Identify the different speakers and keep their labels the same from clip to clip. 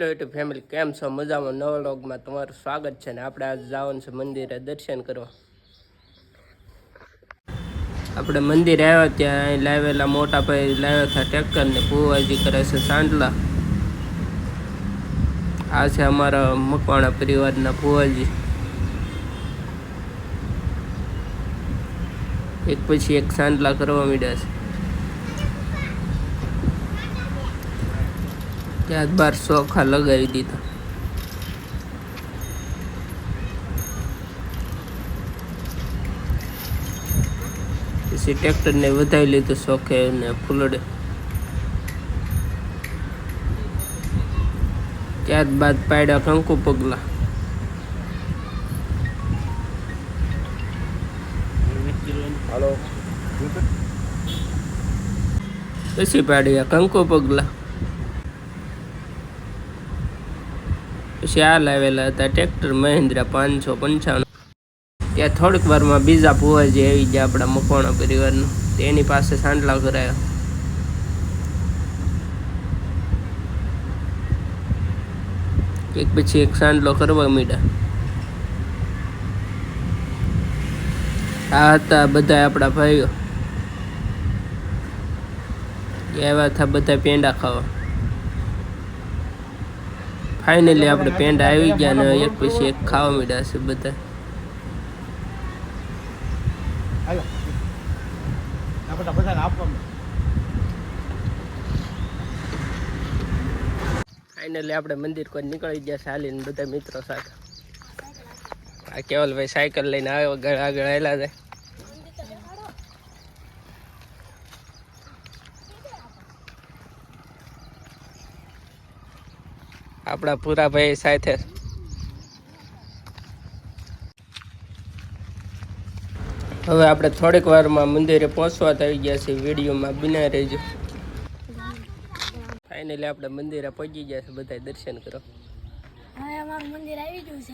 Speaker 1: Hello YouTube family કેમ છો? મજામાં? નવા લોગમાં તમારું સ્વાગત છે ને આપણે આજ જવાનું છે મંદિરે દર્શન કરવા. આપણે મંદિરે આવ્યા ત્યાં અહીં લાવેલા મોટા ભાઈ લાવ્યા હતા ટ્રેક્ટર ને ભુવાજી કરે છે સાંડલા. આ છે અમારા મકવાણા પરિવારના ભુવાજી. એક પછી એક સાંડલા કરવા માંડ્યા છે. ત્યારબાદ ચોખા લગાવી દીધા. પછી ટ્રેક્ટરને વધાવી લીધું શોખે ને ફૂલડે. ત્યારબાદ પાડ્યા કંકુ પગલા. પછી પાડ્યા કંકુ પગલા. પછી આવેલા હતા ટ્રેક્ટર મહિન્દ્રા પાંચસો પંચાવન ત્યાં થોડીક વારમાં બીજા ભુવાજી આવી ગયા આપણા મકવાણા પરિવારનો. તેની પાસે સાંડલા કરાયો. એક પછી એક સાંડલો કરવા મીડા આ હતા બધા આપણા ભાઈઓ. એવા હતા બધા પેંડા ખાવા. ફાઇનલી આપણે પેંડા આવી ગયા ને એક પછી એક ખાવા મીડા છે બધા. ફાઇનલી આપણે મંદિર કોઈ નીકળી ગયા ચાલીને બધા મિત્રો સાથે. આ કેવલભાઈ સાયકલ લઈને આગળ આગળ આવેલા જાય. આપણા પૂરાભાઈ સાથે. હવે આપણે થોડીક વારમાં મંદિરે પહોંચવા થઈ ગયા છીએ, વિડીયોમાં બિના રહેજો. ફાઇનલી આપણે મંદિરે પહોંચી ગયા છે બધા દર્શન કરો.
Speaker 2: મંદિર આવી ગયું છે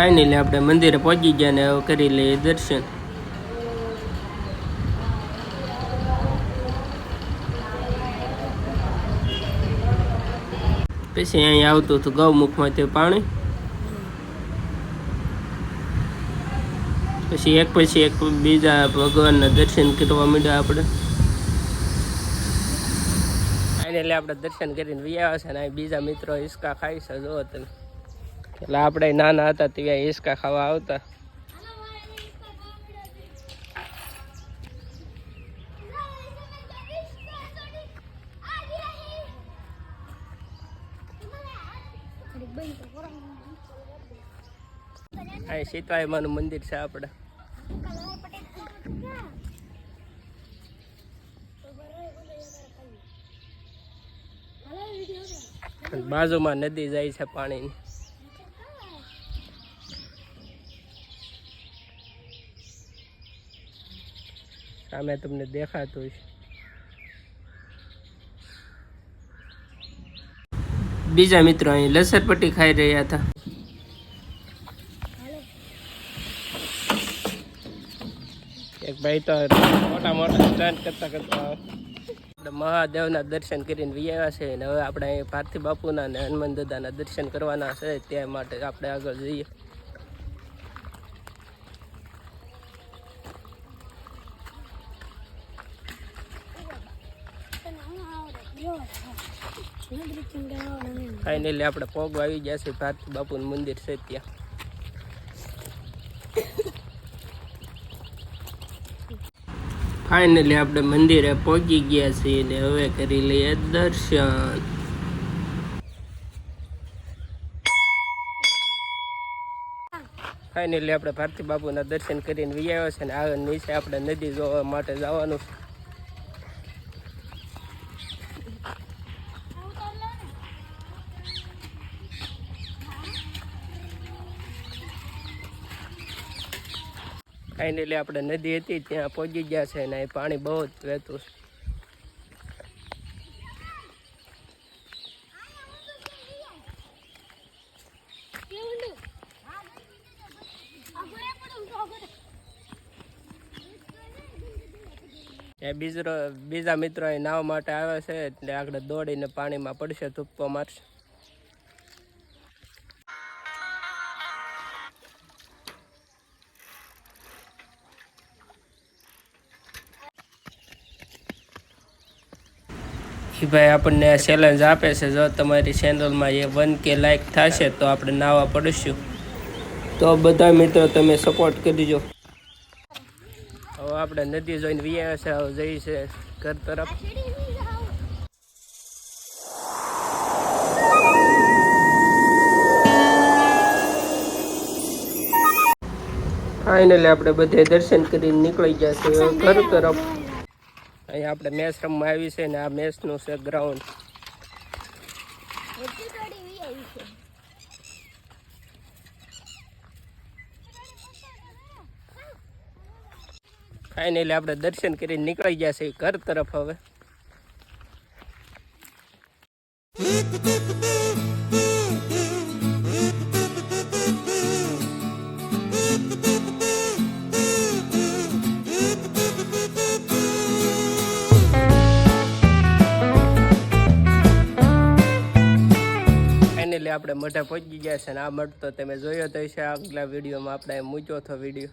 Speaker 1: ફાઇનલી આપણે મંદિરે પહોંચી ગયા ને કરી લઈએ દર્શન. પછી અહીં આવતું હતું ગૌમુખમાંથી પાણી. પછી એક પછી એક બીજા ભગવાનના દર્શન કરવા માંડ્યા આપણે. ફાઇનલી આપણે દર્શન કરીને વ્યાયા છે ને અહીં બીજા મિત્રો હિસકા ખાઈશ જો તમે. એટલે આપણે નાના હતા ત્યાં હિસકા ખાવા આવતા. અહીં સીતવાઈ માનું મંદિર છે આપણે. બાજુમાં નદી જાય છે પાણીની. સામે તમને દેખાતું છે બીજા મિત્રો અહીં લસરપટ્ટી ખાઈ રહ્યા હતા. એક ભાઈ તો મોટા મોટા સ્ટન્ટ કરતા કરતા મહાદેવના દર્શન કરીને વિયા છે ને હવે આપણે અહીં પાર્થિવ બાપુના અને હનુમાન દાદાના દર્શન કરવાના છે તે માટે આપણે આગળ જઈએ. ફાઇનલી આપણે પોગ આવી ગયા છે બાપુ બાપુનું મંદિર છે ત્યાં. ફાઇનલી આપણે મંદિરે પહોંચી ગયા છીએ, ને હવે કરી લઈએ દર્શન. ફાઇનલી આપણે ભારતી બાપુના દર્શન કરીને વિયાવ્યા છે, ને આગળ નીચે આપણે નદી જોવા માટે જવાનું છે. ફાઇનલી આપણે નદી હતી, ત્યાં પહોંચી ગયા છે અને પાણી બહુ જ વહેતું છે. એ બીજરો બીજા મિત્રો એ નાવ માટે આવે છે, એટલે આગળ દોડીને પાણીમાં પડશે ધૂપ્પો મારશે. ઈ ભાઈ આપણને ચેલેન્જ આપે છે, જો તમારી ચેનલમાં એ વન કે લાઈક થશે તો આપણે નાવા પડીશું. તો બધા મિત્રો તમે સપોર્ટ કરજો હવે આપણે નદી જોઈને વિયા છે હવે જઈ છે ઘર તરફ. ફાઇનલી આપણે બધે દર્શન કરીને નીકળી ગયા છે ઘર તરફ. અહીંયા આપણે મેચ રમવા આવી છે ને આ મેચનું છે ગ્રાઉન્ડ ફાઇનલી આપણે દર્શન કરીને નીકળી ગયા છે ઘર તરફ હવે. આપણે મઢે પહોંચી ગયા છે ને આ મઢ તો તમે જોયો તો છે આગલા વિડીયોમાં આપણે મૂક્યો હતો વીડિયો.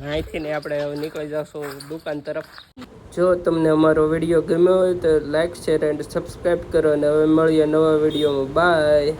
Speaker 1: અહીંથી ને આપણે નીકળી જશું દુકાન તરફ. જો તમને અમારો વીડિયો ગમ્યો હોય તો લાઈક શેર એન્ડ સબસ્ક્રાઈબ કરો અને હવે મળીએ નવા વિડીયોમાં. બાય